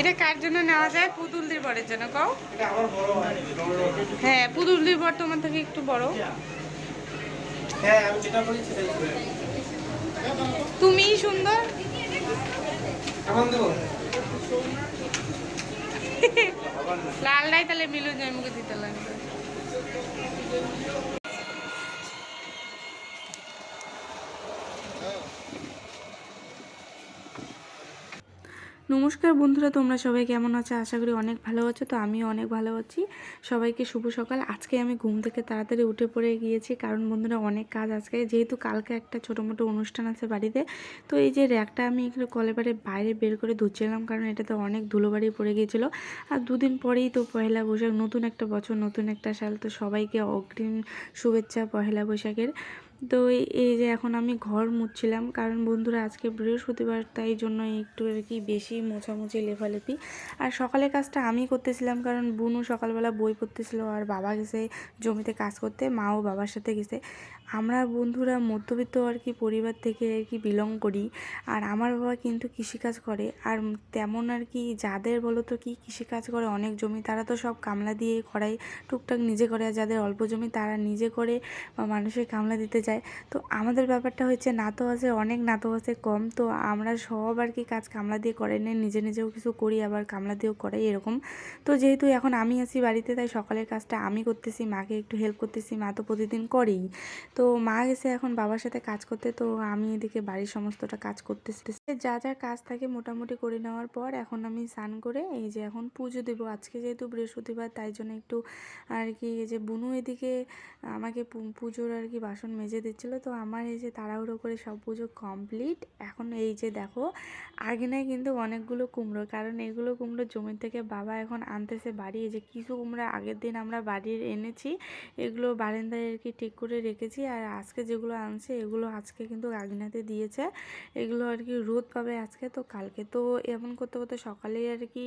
এটা কার জন্য নেওয়া যায়? পুতুলদির বরের জন্য কও? এটা আমার বড় হয় পুতুলদির বর তোমার থেকে একটু বড়। হ্যাঁ আমি যেটা বলি সেটাই করে। তুমিই সুন্দর? দেবো। লালটাই তাহলে মিলু যায় মুখে দিতে লাগবে। নমস্কার বন্ধুরা, তোমরা সবাই কেমন আছো? আশা করি অনেক ভালো আছো। তো আমিও অনেক ভালো আছি। সবাইকে শুভ সকাল। আজকে আমি ঘুম থেকে তাড়াতাড়ি উঠে পড়ে গিয়েছি কারণ বন্ধুরা অনেক কাজ আজকে। যেহেতু কালকে একটা ছোটো মোটো অনুষ্ঠান আছে বাড়িতে, তো এই যে র্যাকটা আমি একটু কলেবারে বাইরে বের করে ধুচ্ছিলাম কারণ এটাতে অনেক ধুলোবাড়ি পড়ে গিয়েছিল। আর দুদিন পরেই তো পয়লা বৈশাখ, নতুন একটা বছর, নতুন একটা সাল। তো সবাইকে অগ্রিম শুভেচ্ছা পয়লা বৈশাখের। তো এই- যে এখন আমি ঘর মুছছিলাম, কারণ বন্ধুরা আজকে বৃহস্পতিবার, তাই জন্য একটু আর কি বেশি মোছামুছি, লেফালেফি। আর সকালে কাজটা আমি করতেছিলাম, কারণ বুনু সকালবেলা বই পড়তেছিল আর বাবা গেছে জমিতে কাজ করতে, মাও বাবার সাথে গেছে। আমরা বন্ধুরা মধ্যবিত্ত আর কি পরিবার থেকে আর কি বিলং করি, আর আমার বাবা কিন্তু কৃষিকাজ করে, আর তেমন আর কি যাদের বলো তো কি কৃষিকাজ করে, অনেক জমি তারা তো সব কামলা দিয়ে করাই টুকটাক নিজে করে, আর যাদের অল্প জমি তারা নিজে করে বা মানুষের কামলা দিতে যায় তো আমাদের ব্যাপারটা হচ্ছে নাতো আছে অনেক না তো আছে কম। তো আমরা সব আর কি কাজ কামলা দিয়ে করে নিয়ে নিজে নিজেও কিছু করি, আবার কামলা দিয়েও করাই এরকম। তো যেহেতু এখন আমি আছি বাড়িতে, তাই সকালের কাজটা আমি করতেছি, মাকে একটু হেল্প করতেছি, মা তো প্রতিদিন করেই। তো মা গেছে এখন বাবার সাথে কাজ করতে, তো আমি এদিকে বাড়ির সমস্তটা কাজ করতেছি। যা যা কাজ থাকে মোটামুটি করে নেওয়ার পর এখন আমি স্নান করে, এই যে এখন পুজো দেবো। আজকে যেহেতু বৃহস্পতিবার, তাই জন্য একটু আর কি এই যে বুনু এদিকে আমাকে পুজোর আর কি বাসন মেজে দিচ্ছিল। তো আমার এই যে তাড়াহুড়ো করে সব পুজো কমপ্লিট এখন এই যে দেখো আগিনায় কিন্তু অনেকগুলো কুমড়ো, কারণ এগুলো কুমড়ো জমি থেকে বাবা এখন আনতেছে বাড়ি। এই যে কিছু কুমড়ো আগের দিন আমরা বাড়ির এনেছি, এগুলো বারান্দায় আর কি ঠিক করে রেখেছি। আর আজকে যেগুলো আনছে, এগুলো আজকে কিন্তু আগিনাতে দিয়েছে। এগুলো আর কি রোদ পাবে আজকে, তো কালকে তো এমন করতে করতে সকালেই আর কি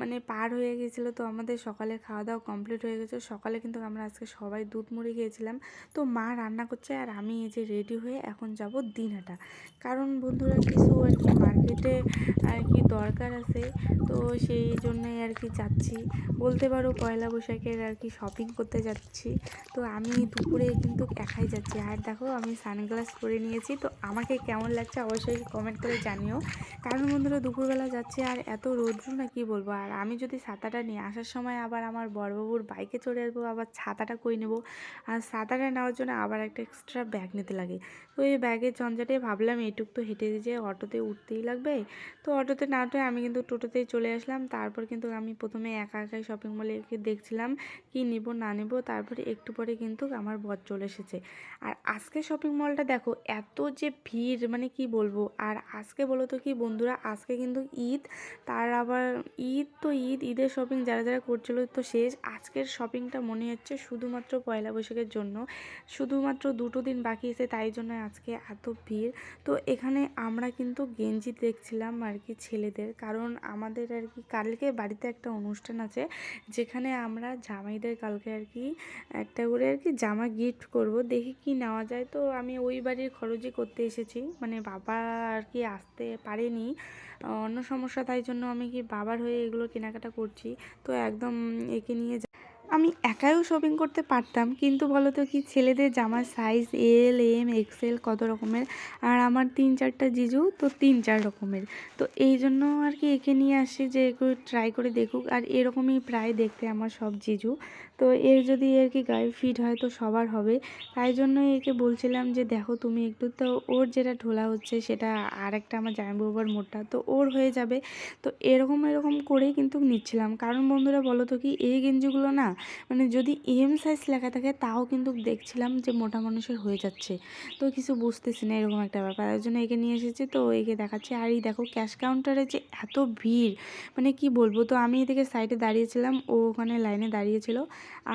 মানে পার হয়ে গেছিল। তো আমাদের সকালে খাওয়া দাওয়া কমপ্লিট হয়ে গেছে। সকালে কিন্তু আমরা আজকে সবাই দুধ মুড়ি খেয়েছিলাম। তো মা রান্না করছে আর আমি এই যে রেডি হয়ে এখন যাব দিনহাটা কারণ বন্ধুরা কিছু আর কি মার্কেটে আর কি দরকার আছে, তো সেই জন্যই আর কি যাচ্ছি। বলতে পারো পয়লা বৈশাখের আর কি শপিং করতে যাচ্ছি। তো আমি দুপুরে কিন্তু একাই যাচ্ছি। আর দেখো আমি সানগ্লাস পরে নিয়েছি, তো আমাকে কেমন লাগছে অবশ্যই কমেন্ট করে জানিও। কারণ বন্ধুরা দুপুরবেলা যাচ্ছি আর এত রৌদ্র না কি বলব? আর আমি যদি ছাতাটা নিয়ে আসার সময় আবার আমার বড়বাবুর বাইকে চড়ে আসব, আবার ছাতাটা কই নেব? আর ছাতাটা নেওয়ার জন্য আবার একটা এক্সট্রা ব্যাগ নিতে লাগে। তো এই ব্যাগের ঝঞ্ঝাটে ভাবলাম এটুক তো হেঁটে যে অটোতে উঠতেই লাগবে। তো অটোতে না উঠে আমি কিন্তু টোটোতেই চলে আসলাম। তারপর কিন্তু আমি প্রথমে একা একাই শপিং মলে দেখছিলাম কি নিব, না নিব। তারপরে একটু পরে কিন্তু আমার বর চলে এসেছে। আর আজকে শপিং মলটা দেখো, এত যে ভিড় মানে কি বলব? আর আজকে বলো তো কি বন্ধুরা, আজকে কিন্তু ঈদ। তার আবার ঈদ তো ঈদ, ঈদের শপিং যারা যারা করছিল তো শেষ। আজকের শপিংটা মনে হচ্ছে শুধুমাত্র পয়লা বৈশাখের জন্য। শুধুমাত্র দুটো দিন বাকি আছে, তাই জন্য আজকে এত ভিড়। তো এখানে আমরা কিন্তু গেঞ্জি দেখছিলাম আর কি ছেলেদের। কারণ আমাদের আর কি কালকে বাড়িতে একটা অনুষ্ঠান আছে, যেখানে আমরা জামাইদের কালকে আর কি একটা করে আর কি জামা গিফট করব। দেখি কি নেওয়া যায়। তো আমি ওই বাড়ির খরচই করতে এসেছি। মানে বাবা আর কি আসতে পারেনি। অন্য সমস্যা, তাই জন্য আমি কি বাবার হয়ে এগুলো কেনাকাটা করছি। তো একদম একে নিয়ে আমি একাইও শপিং করতে পারতাম, কিন্তু বলো তো কি ছেলেদের জামার সাইজ এল এম এক্সেল কত রকমের? আর আমার তিন চারটা জিজু, তো তিন চার রকমের। তো এই জন্য আর কি একে নিয়ে আসি যে একটু ট্রাই করে দেখুক। আর এরকমই প্রায় দেখতে আমার সব জিজু। তো এর যদি আর কি গায়ে ফিট হয় তো সবার হবে। তাই জন্য একে বলছিলাম যে দেখো তুমি একটু তো ওর যেটা ঢোলা হচ্ছে সেটা আর একটা আমার জামাইবাবার মোটা, তো ওর হয়ে যাবে। তো এরকম এরকম করেই কিন্তু নিচ্ছিলাম। কারণ বন্ধুরা বলো তো কি এই গেঞ্জিগুলো না মানে যদি এম সাইজ লেখা থাকে, তাও কিন্তু দেখছিলাম যে মোটা মানুষের হয়ে যাচ্ছে। তো কিছু বুঝতেছি না, এরকম একটা ব্যাপার। ওই জন্য একে নিয়ে এসেছি, তো একে দেখাচ্ছি। আর এই দেখো ক্যাশ কাউন্টারে যে এত ভিড় মানে কি বলব? তো আমি এদিকে সাইডে দাঁড়িয়েছিলাম, ও ওখানে লাইনে দাঁড়িয়েছিল।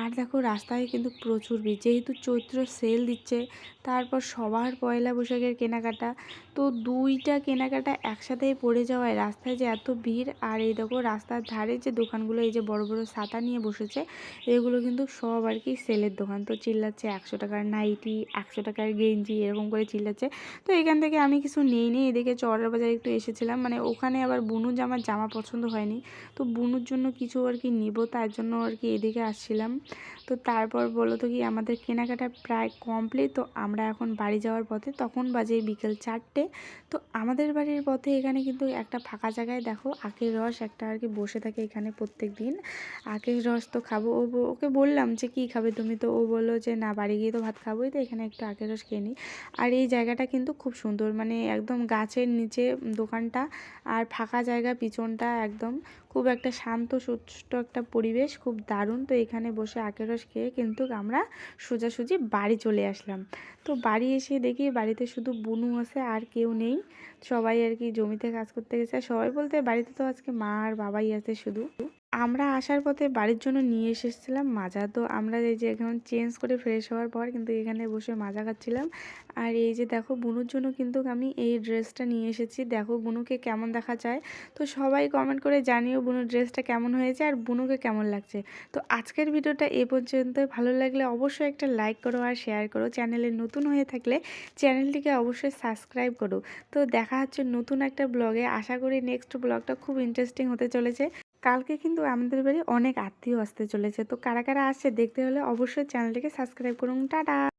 আর দেখো, রাস্তায় কিন্তু প্রচুর ভিড়। যেহেতু চৈত্র সেল দিচ্ছে, তারপর সবার পয়লা বৈশাখের কেনাকাটা, তো দুইটা কেনাকাটা একসাথেই পড়ে যাওয়ায় রাস্তায় যে এত ভিড়। আর এই দেখো, রাস্তার ধারে যে দোকানগুলো, এই যে বড় বড় ছাতা নিয়ে বসেছে এগুলো কিন্তু সব আর কি সেলের দোকান। তো চিল্লাচ্ছে একশো টাকার নাইটি, একশো টাকার গেঞ্জি, এরকম করে চিল্লাচ্ছে। তো এখান থেকে আমি কিছু নিই নি এদিকে চরের বাজারে একটু এসেছিলাম। মানে ওখানে আবার বুনু জামার জামা পছন্দ হয়নি। তো বুনুর জন্য কিছু আর কি নিব, তার জন্য আর কি এদিকে আসছিলাম। তো তারপর বলো তো কি, আমাদের কেনাকাটা প্রায় কমপ্লিট তো আমরা এখন বাড়ি যাওয়ার পথে তখন বাজে বিকেল চারটে। তো আমাদের বাড়ির পথে এখানে কিন্তু একটা ফাঁকা জায়গায় দেখো, আখের রস একটা আর কি বসে থাকে এখানে প্রত্যেক দিন আখের রস তো খাব, ও ওকে বললাম যে, কি খাবে তুমি? তো ও বলল যে, না, বাড়ি গিয়ে তো ভাত খাবোই তো, এখানে একটু আখের রস খেয়ে নিই। আর এই জায়গাটা কিন্তু খুব সুন্দর মানে একদম গাছের নিচে দোকানটা আর ফাঁকা জায়গা, পিছনটা একদম খুব একটা শান্ত, সুষ্ঠ একটা পরিবেশ, খুব দারুণ। তো এখানে বসে আখের রস খেয়ে কিন্তু আমরা সোজাসুজি বাড়ি চলে আসলাম। তো বাড়ি এসে দেখি বাড়িতে শুধু বুনু আছে, আর কেউ নেই। সবাই আর কি জমিতে কাজ করতে গেছে। সবাই বলতে বাড়িতে তো আজকে মা আর বাবাই আছে শুধু। আমরা আসার পথে বাড়ির জন্য নিয়ে এসেছিলাম মাজা। তো আমরা এই যে এখন চেঞ্জ করে ফ্রেশ হওয়ার পর কিন্তু এখানে বসে মাজা খাচ্ছিলাম। আর এই যে দেখো বুনুর জন্য কিন্তু আমি এই ড্রেসটা নিয়ে এসেছি। দেখো বুনুকে কেমন দেখা যায়। তো সবাই কমেন্ট করে জানিও বুনুর ড্রেসটা কেমন হয়েছে আর বুনুকে কেমন লাগছে। তো আজকের ভিডিওটা এ পর্যন্ত। ভালো লাগলে অবশ্যই একটা লাইক করো আর শেয়ার করো। চ্যানেলে নতুন হয়ে থাকলে চ্যানেলটিকে অবশ্যই সাবস্ক্রাইব করো। তো দেখা হচ্ছে নতুন একটা ব্লগে আশা করি নেক্সট ব্লগটা খুব ইন্টারেস্টিং হতে চলেছে। কালকে কিন্তু আমাদের বাড়ি অনেক আত্মীয় আসতে চলেছে। তো কারা কারা আসছে দেখতে হলে অবশ্যই চ্যানেলটিকে সাবস্ক্রাইব করুন। টাটা!